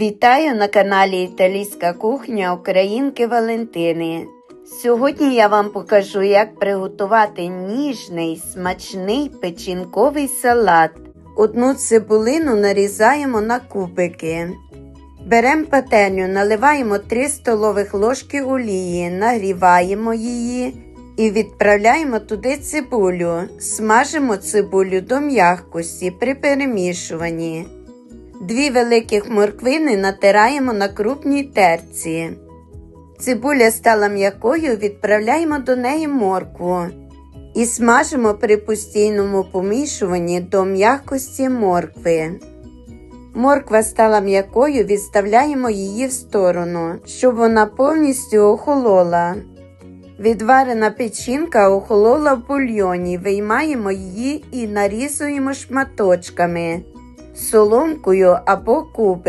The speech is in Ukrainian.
Вітаю на каналі Італійська кухня Українки Валентини. Сьогодні я вам покажу, як приготувати ніжний смачний печінковий салат. Одну цибулину нарізаємо на кубики. Беремо пательню, наливаємо 3 столових ложки олії, нагріваємо її і відправляємо туди цибулю. Смажимо цибулю до м'якості при перемішуванні. Дві великих морквини натираємо на крупній терці. Цибуля стала м'якою, відправляємо до неї моркву і смажимо при постійному помішуванні до м'якості моркви. Морква стала м'якою, відставляємо її в сторону, щоб вона повністю охолола. Відварена печінка охолола в бульйоні, виймаємо її і нарізуємо шматочками, соломкою або кубиками.